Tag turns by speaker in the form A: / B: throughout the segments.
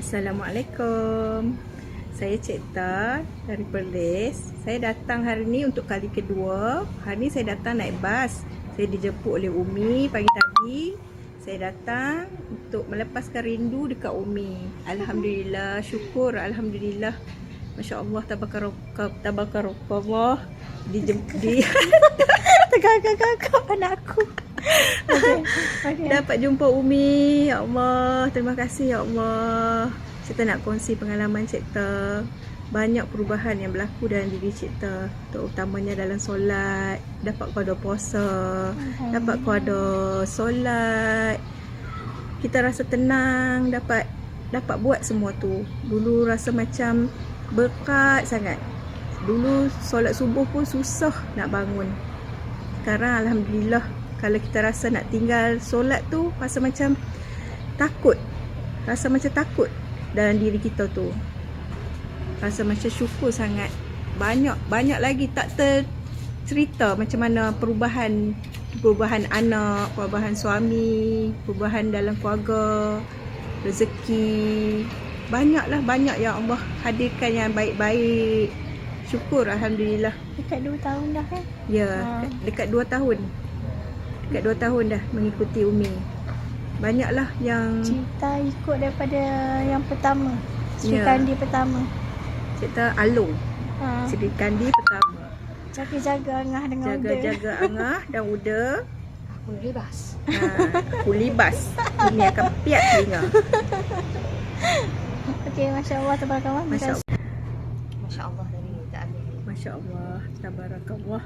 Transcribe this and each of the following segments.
A: Assalamualaikum. Saya Cik Ta dari Perlis. Saya datang hari ni untuk kali kedua. Hari ni saya datang naik bas. Saya dijemput oleh Umi pagi tadi. Saya datang untuk melepaskan rindu dekat Umi. Alhamdulillah, syukur alhamdulillah. Masya-Allah tabarakallah tabarakallah dijemput di
B: Tegak-tegak anakku. Okey. Okey.
A: Dapat jumpa Umi. Ya Allah, terima kasih ya Allah. Kita nak kongsi pengalaman Cipta. Banyak perubahan yang berlaku dalam diri Cipta. Terutamanya dalam solat. Dapat kuada puasa. Dapat kuada solat. Kita rasa tenang. Dapat dapat buat semua tu. Dulu rasa macam berkat sangat. Dulu solat subuh pun susah nak bangun. Sekarang Alhamdulillah kalau kita rasa nak tinggal solat tu rasa macam takut rasa macam takut dalam diri kita tu rasa macam syukur sangat banyak banyak lagi tak tercerita macam mana perubahan perubahan anak perubahan suami perubahan dalam keluarga rezeki banyaklah banyak ya Allah hadirkan yang baik-baik syukur Alhamdulillah
B: Dekat 2 tahun dah kan?
A: ya
B: Ha.
A: dekat 2 tahun dekat 2 tahun dah mengikuti Umi banyaklah yang
B: Cerita ikut daripada yang pertama.
A: Ya.
B: Sri Kandi pertama.
A: cerita Alung
B: Ha.
A: Sri Kandi pertama
B: Jaga-jaga Angah dengan Uda.
A: jaga-jaga Angah dan Uda
B: Aku bebas.
A: ha, kulibas ini akan piat telinga
B: Okey, Masya Allah, Tabarakallah.
A: Masya Allah
C: Masya Allah dari tak ambil
A: Masya Allah Tabarakallah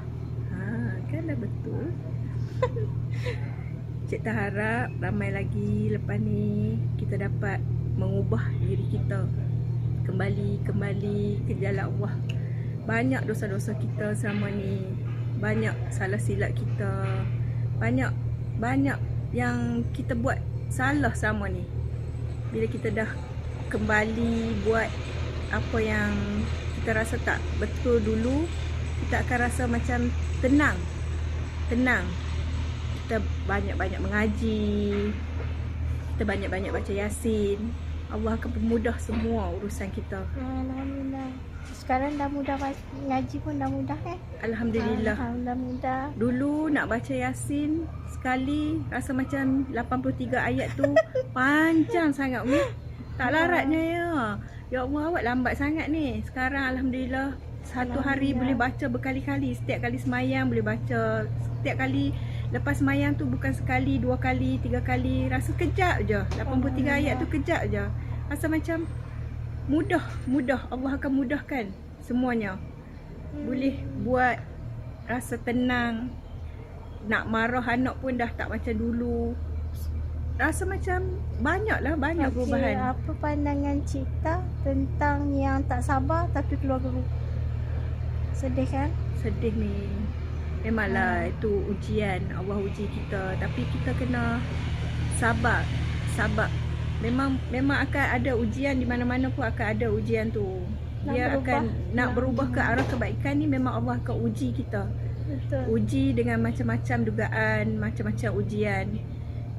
A: ha, kan dah betul Cik tak harap ramai lagi lepas ni kita dapat mengubah diri kita kembali kembali ke jalan Allah. Banyak dosa-dosa kita selama ni. Banyak salah silap kita. Banyak banyak yang kita buat salah sama ni. Bila kita dah kembali buat apa yang kita rasa tak betul dulu, kita akan rasa macam tenang. Tenang kita banyak-banyak mengaji kita banyak-banyak baca yasin Allah akan permudah semua urusan kita
B: Alhamdulillah. Sekarang dah mudah ngaji pun dah mudah kan?
A: Alhamdulillah
B: Alhamdulillah mudah.
A: dulu nak baca yasin sekali rasa macam 83 ayat tu panjang sangat Umi tak laratnya ya. Ya Allah awak lambat sangat ni. Sekarang Alhamdulillah satu hari boleh baca berkali-kali. Setiap kali semayang boleh baca. Setiap kali lepas semayang tu bukan sekali dua kali tiga kali. Rasa kejap je. 83 ayat tu kejap je. Rasa macam mudah mudah. Allah akan mudahkan semuanya. Boleh buat rasa tenang. Nak marah anak pun dah tak macam dulu rasa macam banyaklah banyak
B: Okey,
A: perubahan
B: Apa pandangan Cita tentang yang tak sabar tapi keluar guru? Sedih kan?
A: sedih ni memanglah itu ujian Allah uji kita tapi kita kena sabar sabar memang memang akan ada ujian di mana-mana pun akan ada ujian tu
B: Nak
A: dia
B: berubah.
A: akan nak
B: Nak-
A: berubah ke arah kebaikan ni memang Allah akan uji kita
B: Betul.
A: uji dengan macam-macam dugaan, macam-macam ujian.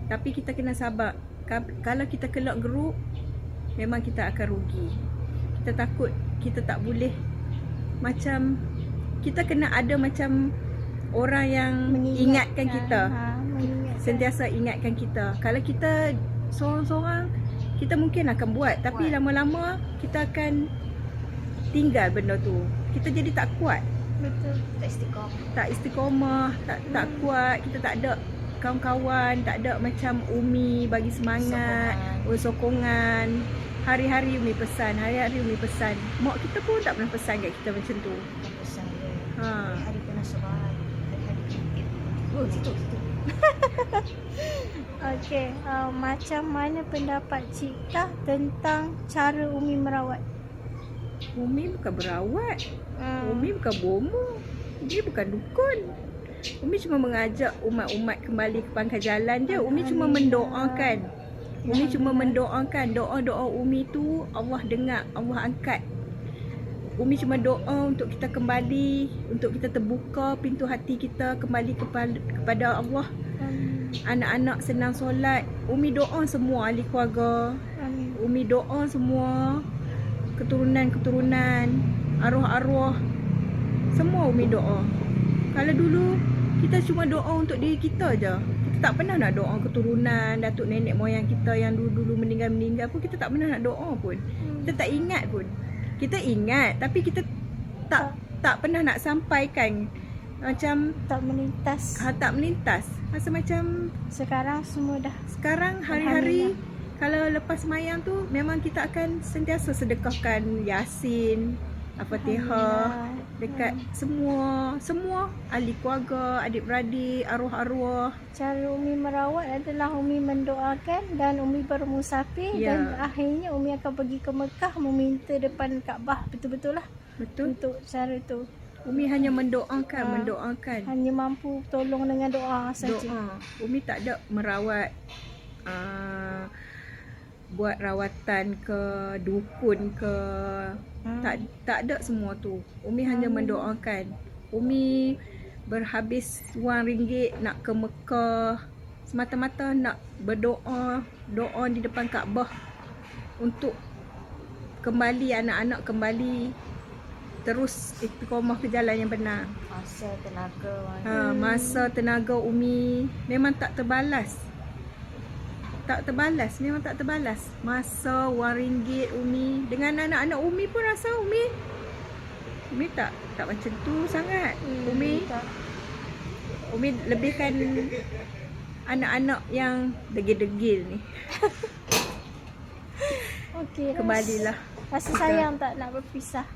A: Tapi kita kena sabar. Ka- Kalau kita kelak geruk, memang kita akan rugi. Kita takut kita tak boleh macam kita kena ada macam orang yang ingatkan kita.
B: Ha, mengingatkan.
A: Sentiasa ingatkan kita. Kalau kita seorang-seorang kita mungkin akan buat tapi lama-lama kita akan tinggal benda tu. Kita jadi tak kuat
B: Betul.
C: tak istiqamah
A: tak istiqamah, tak tak kuat, kita tak ada kawan-kawan, tak ada macam Umi bagi semangat,
C: Sokongan.
A: sokongan. Hari-hari Umi pesan, hari-hari Umi pesan. Mak kita pun tak pernah pesan kat kita macam tu.
C: dan pesan
A: Ha.
C: hari-hari kena sebar hari-hari oh situ situ
B: Okey, uh, macam mana pendapat Cita tentang cara Umi merawat?
A: Umi bukan berawat,
B: Hmm.
A: Umi bukan bomo. Dia bukan dukun. Umi cuma mengajak umat-umat kembali ke pangkal jalan je. Umi cuma mendoakan. Umi cuma mendoakan doa-doa Umi tu Allah dengar, Allah angkat. Umi cuma doa untuk kita kembali, untuk kita terbuka pintu hati kita kembali kepada Allah. Anak-anak senang solat. Umi doa semua ahli keluarga. Umi doa semua keturunan-keturunan, arwah-arwah. Semua Umi doa. Kalau dulu kita cuma doa untuk diri kita je. Kita tak pernah nak doa keturunan, datuk nenek moyang kita yang dulu-dulu meninggal-meninggal pun kita tak pernah nak doa pun. Kita tak ingat pun. Kita ingat tapi kita tak tak pernah nak sampaikan macam
B: Tak melintas.
A: ha, tak melintas. Rasa macam
B: Sekarang semua dah
A: sekarang hari-hari kalau lepas mayang tu memang kita akan sentiasa sedekahkan Yasin, Al-Fatihah
B: Alhamdulillah.
A: dekat semua semua ahli keluarga, adik-beradik, arwah-arwah.
B: Cara Umi merawat adalah Umi mendoakan dan Umi bermusafir
A: Ya.
B: dan akhirnya Umi akan pergi ke Mekah meminta depan Kaabah betul-betul lah
A: Betul?
B: untuk cara tu.
A: Umi hanya mendoakan,
B: Ha.
A: mendoakan.
B: Hanya mampu tolong dengan doa saja.
A: Doa. Umi tak ada merawat uh, buat rawatan ke dukun ke
B: Hmm.
A: tak tak ada semua tu. Umi hanya mendoakan. Umi berhabis wang ringgit nak ke Mekah semata-mata nak berdoa doa di depan Kaabah untuk kembali anak-anak kembali terus istiqamah ke jalan yang benar.
C: Masa tenaga
A: Ha, masa tenaga Umi memang tak terbalas. Tak terbalas, memang tak terbalas. Masa wang ringgit Umi dengan anak-anak Umi pun rasa Umi Umi tak tak macam tu sangat.
B: Hmm,
A: Umi
B: tak.
A: Umi lebihkan anak-anak yang degil-degil ni.
B: Okey.
A: Kembalilah.
B: Rasa sayang tak nak berpisah.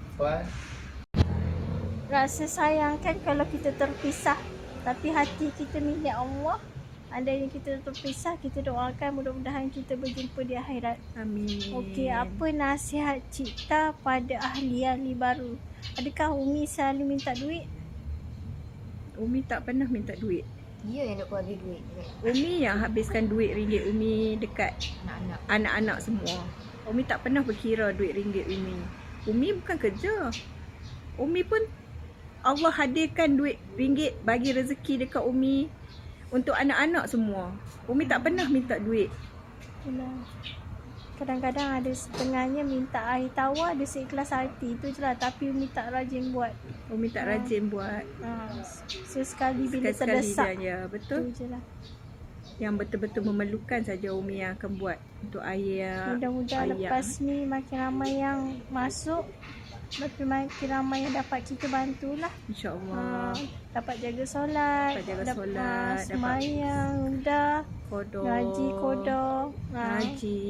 B: Rasa sayang kan kalau kita terpisah tapi hati kita milik Allah. Andainya kita terpisah, kita doakan mudah-mudahan kita berjumpa di akhirat.
A: Amin.
B: Okey, apa nasihat cipta pada ahli-ahli baru? Adakah Umi selalu minta duit?
A: Umi tak pernah minta duit.
C: Dia yang nak keluar duit
A: Umi yang habiskan duit ringgit Umi dekat
C: anak-anak.
A: anak-anak semua. Umi tak pernah berkira duit ringgit Umi. Umi bukan kerja. Umi pun Allah hadirkan duit ringgit bagi rezeki dekat Umi untuk anak-anak semua. Umi tak pernah minta duit.
B: Yalah. Kadang-kadang ada setengahnya minta air tawar dia seikhlas hati tu je lah tapi Umi tak rajin buat.
A: Umi tak rajin buat.
B: Ha, sesekali bila
A: Sekali-sekali
B: terdesak.
A: je. Ya, betul.
B: Tu je lah.
A: Yang betul-betul memerlukan saja Umi yang akan buat untuk ayah.
B: Mudah-mudahan lepas ni makin ramai yang masuk makin makin ramai yang dapat kita bantulah.
A: InsyaAllah.
B: Ha, dapat jaga solat,
A: Dapat jaga solat,
B: ha,
A: dapat-
B: semayang, mudah,
A: Kodok.
B: ngaji, kodok. Ha,
A: Ngaji.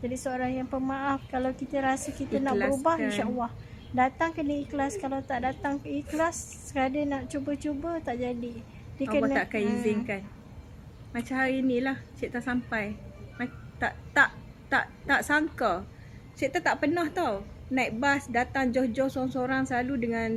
B: Jadi seorang yang pemaaf kalau kita rasa kita nak berubah
A: Ikhlaskan.
B: insya-Allah. Datang kena ikhlas kalau tak datang ke ikhlas sekadar nak cuba-cuba tak jadi. Dia
A: Allah
B: kena
A: tak akan
B: Hmm.
A: izinkan. Macam hari ni lah Cik tak sampai. Tak tak tak tak sangka. Cik tak pernah tau naik bas datang jauh-jauh seorang-seorang selalu dengan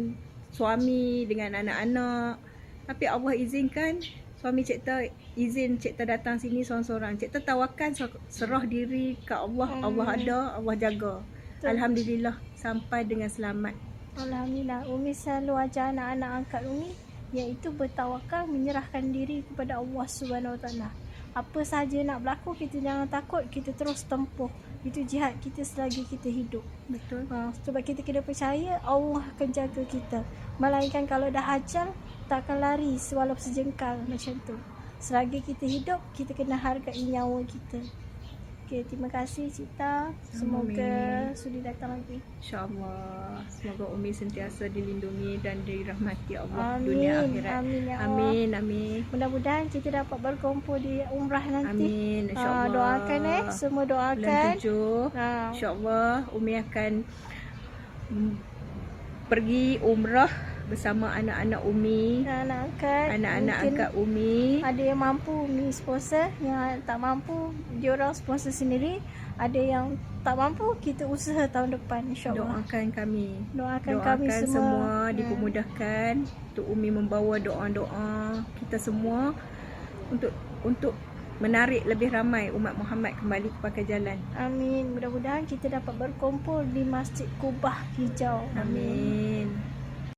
A: suami dengan anak-anak. Tapi Allah izinkan suami Cik tak izin Cik tak datang sini seorang-seorang. Cik tak tawarkan ser- serah diri ke Allah. Allah ada, Allah jaga.
B: Betul.
A: Alhamdulillah sampai dengan selamat.
B: Alhamdulillah Umi selalu ajar anak-anak angkat Umi iaitu bertawakal menyerahkan diri kepada Allah Subhanahu Wa Taala. Apa sahaja nak berlaku kita jangan takut, kita terus tempuh. Itu jihad kita selagi kita hidup.
A: Betul.
B: Ha, sebab kita kena percaya Allah akan jaga kita. Melainkan kalau dah ajal tak akan lari walaupun sejengkal macam tu. Selagi kita hidup, kita kena hargai nyawa kita. Okey, terima kasih Cita. Semoga
A: Amin.
B: sudi datang lagi.
A: InsyaAllah. Semoga Umi sentiasa dilindungi dan dirahmati Allah
B: Amin.
A: dunia akhirat.
B: Amin ya Allah.
A: Amin. Amin.
B: Mudah-mudahan kita dapat berkumpul di umrah nanti.
A: Amin.
B: Ah,
A: InsyaAllah.
B: doakan eh, semua
A: Bulan
B: doakan.
A: tujuh.
B: Ha.
A: InsyaAllah Umi akan pergi umrah bersama anak-anak Umi.
B: Anak angkat.
A: Anak-anak angkat Umi.
B: Ada yang mampu Umi sponsor, yang tak mampu dia orang sponsor sendiri. Ada yang tak mampu kita usaha tahun depan insya-Allah.
A: Doakan kami.
B: Doakan,
A: Doakan
B: kami semua,
A: semua
B: Hmm.
A: dipermudahkan untuk Umi membawa doa-doa kita semua untuk untuk menarik lebih ramai umat Muhammad kembali ke pakai jalan.
B: Amin. Mudah-mudahan kita dapat berkumpul di Masjid Kubah Hijau.
A: Amin.